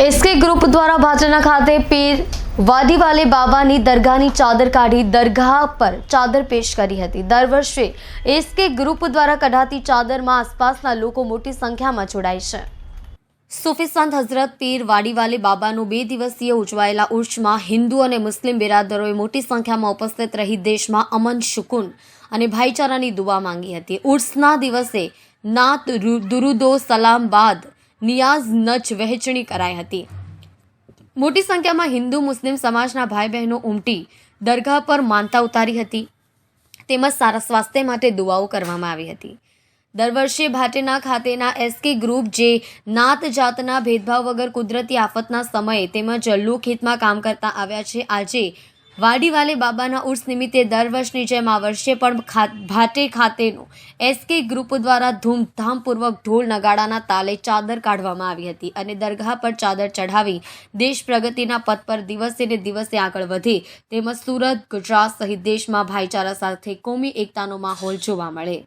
SK group દ્વારા ભાજના ખાતે પીર વાદીવાલે બાબાની દરગાહની ચાદર કાઢી દરગાહ પર ચાદર પેશ કરી હતી. દર વર્ષે એસકે ગ્રુપ દ્વારા કઢાતી ચાદરમાં આસપાસના લોકો મોટી સંખ્યામાં જોડાય છે. સુફી સંત હઝરત પીર વાડીવાલે બાબાનું બે દિવસીય ઉજવાયેલા ઉર્ષમાં હિન્દુ અને મુસ્લિમ બિરાદરોએ મોટી સંખ્યામાં ઉપસ્થિત રહી દેશમાં અમન સુકૂન અને ભાઈચારાની દુવા માંગી હતી. ઉર્ષના દિવસે નાત દુરુદો સલામ બાદ નિયાઝ નચ વહેંચણી કરાઈ હતી. મોટી સંખ્યામાં હિન્દુ, મુસ્લિમ સમાજના ભાઈ બહેનો ઉમટી દરગાહ પર માનતા ઉતારી હતી. તેમજ સારા સ્વાસ્થ્ય માટે દુઆઓ કરવામાં આવી હતી. દર વર્ષે ભાટેના ખાતેના એસકે ગ્રુપ જે નાત જાતના ભેદભાવ વગર કુદરતી આફતના સમયે તેમજ લોકહિતમાં કામ કરતા આવ્યા છે, આજે વાડીવાલે બાબાના ઉર્સ નિમિત્તે દર વર્ષની જેમ આ વર્ષે પણ ભાટે ખાતેનું એસકે ગ્રુપ દ્વારા ધૂમધામપૂર્વક ઢોલ નગાડાના તાલે ચાદર કાઢવામાં આવી હતી અને દરગાહ પર ચાદર ચઢાવી દેશ પ્રગતિના પથ પર દિવસે ને દિવસે આગળ વધે તેમજ સુરત, ગુજરાત સહિત દેશમાં ભાઈચારા સાથે કોમી એકતાનો માહોલ જોવા મળે.